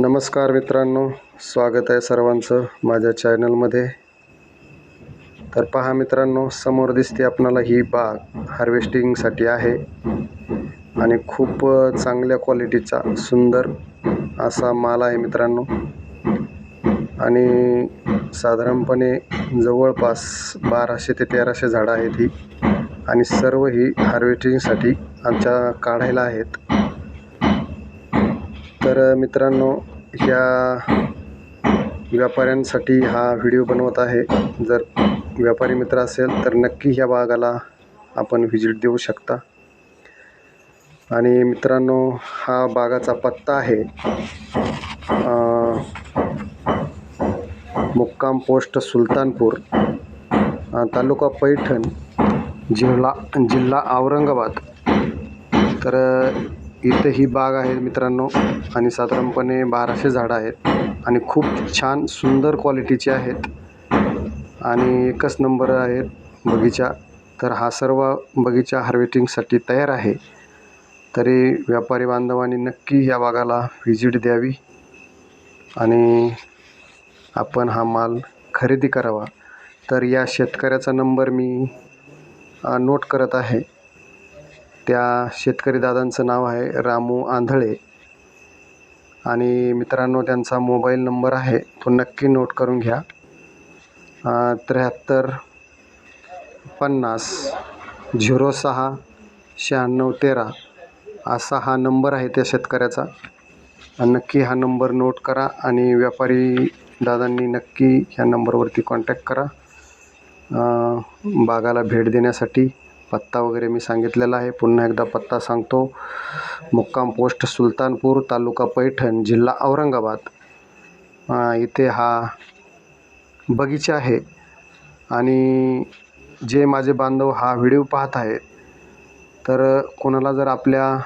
नमस्कार मित्रांनो स्वागत आहे सर्वांचं माझ्या चॅनलमध्ये. तर पहा मित्रांनो समोर दिसते आपणाला ही बाग हार्वेस्टिंगसाठी आहे आणि खूप चांगल्या क्वालिटीचा सुंदर असा माल आहे मित्रांनो. आणि साधारणपणे जवळपास बाराशे ते तेराशे झाडं आहेत ही. आणि सर्व ही हार्वेस्टिंगसाठी आमच्या काढायला आहेत. तर मित्रांनो ह्या व्यापाऱ्यांसाठी हा व्हिडिओ बनवत आहे. जर व्यापारी मित्र असेल तर नक्की ह्या भागाला आपण व्हिजिट देऊ शकता. आणि मित्रांनो हा बागाचा पत्ता आहे मुक्काम पोस्ट सुलतानपूर तालुका पैठण जिल्हा जिल्हा औरंगाबाद. तर इथे ही बाग आहे मित्रांनो. आणि साधारणपणे बाराशे झाडं आहेत. आणि खूप छान सुंदर क्वालिटीचे आहेत. आणि एकच नंबर आहेत बगीचा. तर हा सर्व बगीचा हार्वेस्टिंगसाठी तयार आहे. तरी व्यापारी बांधवांनी नक्की या बागाला व्हिजिट द्यावी. आणि आपण हा माल खरेदी करावा. तर या शेतकऱ्याचा नंबर मी नोट करत आहे. त्या शेतकरी दादांचं नाव आहे रामू आंधळे. आणि मित्रांनो त्यांचा मोबाईल नंबर आहे तो नक्की नोट करून घ्या. त्र्याहत्तर पन्नास झिरो सहा शहाण्णव तेरा असा हा नंबर आहे त्या शेतकऱ्याचा. नक्की हा नंबर नोट करा आणि व्यापारी दादांनी नक्की ह्या नंबरवरती कॉन्टॅक्ट करा. बागाला भेट देण्यासाठी पत्ता वगैरे मी सांगितलेला आहे. पुन्हा एकदा पत्ता सांगतो. मुक्काम पोस्ट सुलतानपूर तालुका पैठण जिल्हा औरंगाबाद. इथे हा बगीचा आहे. आणि जे माझे बांधव हा व्हिडिओ पाहत आहेत तर कोणाला जर आपल्या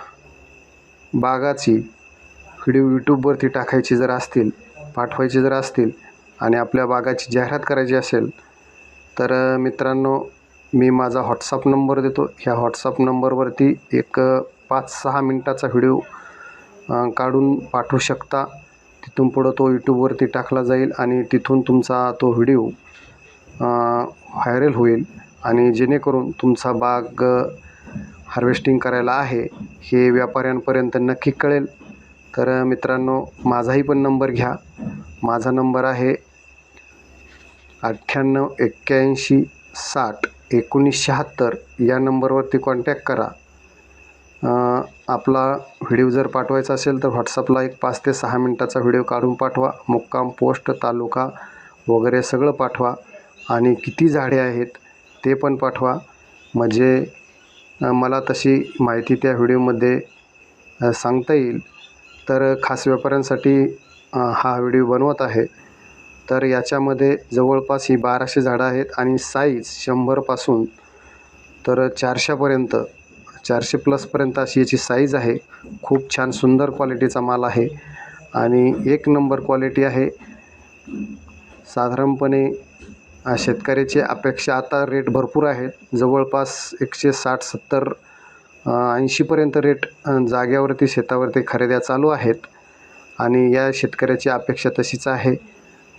बागाची व्हिडिओ यूट्यूबवरती टाकायची जर असतील पाठवायची जर असतील आणि आपल्या बागाची जाहिरात करायची असेल तर मित्रांनो मी माझा व्हॉट्सअप नंबर देतो. ह्या व्हॉट्सअप नंबरवरती एक पाच सहा मिनटाचा व्हिडिओ काढून पाठवू शकता. तिथून पुढं तो यूट्यूबवरती टाकला जाईल आणि तिथून तुमचा तो व्हिडिओ व्हायरल होईल आणि जेणेकरून तुमचा बाग हार्वेस्टिंग करायला आहे हे व्यापाऱ्यांपर्यंत नक्की कळेल. तर मित्रांनो माझाही पण नंबर घ्या. माझा नंबर आहे अठ्ठ्याण्णव एक्क्याऐंशी साठ. एकोणीस शहात्तर या नंबरवरती कॉन्टॅक्ट करा. आपला व्हिडिओ जर पाठवायचा असेल तर व्हॉट्सअपला एक पाच ते सहा मिनटाचा व्हिडिओ काढून पाठवा. मुक्काम पोस्ट तालुका वगैरे सगळं पाठवा. आणि किती झाडे आहेत ते पण पाठवा. म्हणजे मला तशी माहिती त्या व्हिडिओमध्ये सांगता येईल. तर खास व्यापाऱ्यांसाठी हा व्हिडिओ बनवत आहे. तर याच्यामध्ये जवळपास ही बाराशे झाडं आहेत आणि साईज शंभरपासून तर चारशेपर्यंत चारशे प्लसपर्यंत अशी याची साईज आहे. खूप छान सुंदर क्वालिटीचा माल आहे. आणि एक नंबर क्वालिटी आहे. साधारणपणे शेतकऱ्याची अपेक्षा आता रेट भरपूर आहेत. जवळपास एकशे साठ सत्तर ऐंशीपर्यंत रेट जाग्यावरती शेतावरती खरेद्या चालू आहेत. आणि या शेतकऱ्याची अपेक्षा तशीच आहे.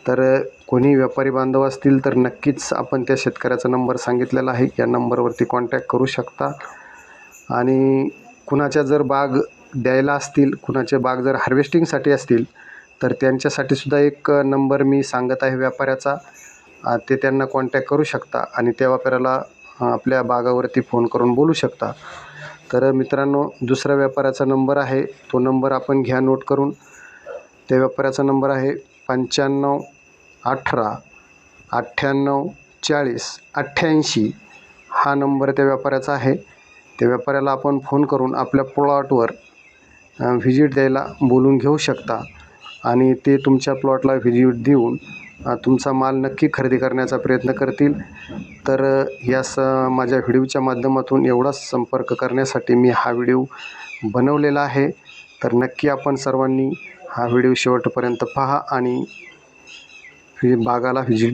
तर कोणी व्यापारी बांधव असतील तर नक्कीच आपण त्या शेतकऱ्याचा नंबर सांगितलेला आहे. या नंबरवरती कॉन्टॅक्ट करू शकता. आणि कुणाच्या जर बाग द्यायला असतील कुणाचे बाग जर हार्वेस्टिंगसाठी असतील तर त्यांच्यासाठी सुद्धा एक नंबर मी सांगत आहे व्यापाऱ्याचा. ते त्यांना कॉन्टॅक्ट करू शकता आणि त्या व्यापाऱ्याला आपल्या बागावरती फोन करून बोलू शकता. तर मित्रांनो दुसऱ्या व्यापाऱ्याचा नंबर आहे. तो नंबर आपण घ्या नोट करून. त्या व्यापाऱ्याचा नंबर आहे पंच्याण्णव अठरा अठ्ठ्याण्णव चाळीस अठ्ठ्याऐंशी हा नंबर त्या व्यापाऱ्याचा आहे. त्या व्यापाऱ्याला आपण फोन करून आपल्या प्लॉटवर व्हिजिट द्यायला बोलून घेऊ शकता आणि ते तुमच्या प्लॉटला व्हिजिट देऊन तुमचा माल नक्की खरेदी करण्याचा प्रयत्न करतील. तर या स माझ्या व्हिडिओच्या माध्यमातून एवढाच संपर्क करण्यासाठी मी हा व्हिडिओ बनवलेला आहे. तर नक्की आपण सर्वांनी हा व्हिडिओ शेवटपर्यंत पहा आणि हे बागाला व्हिजिट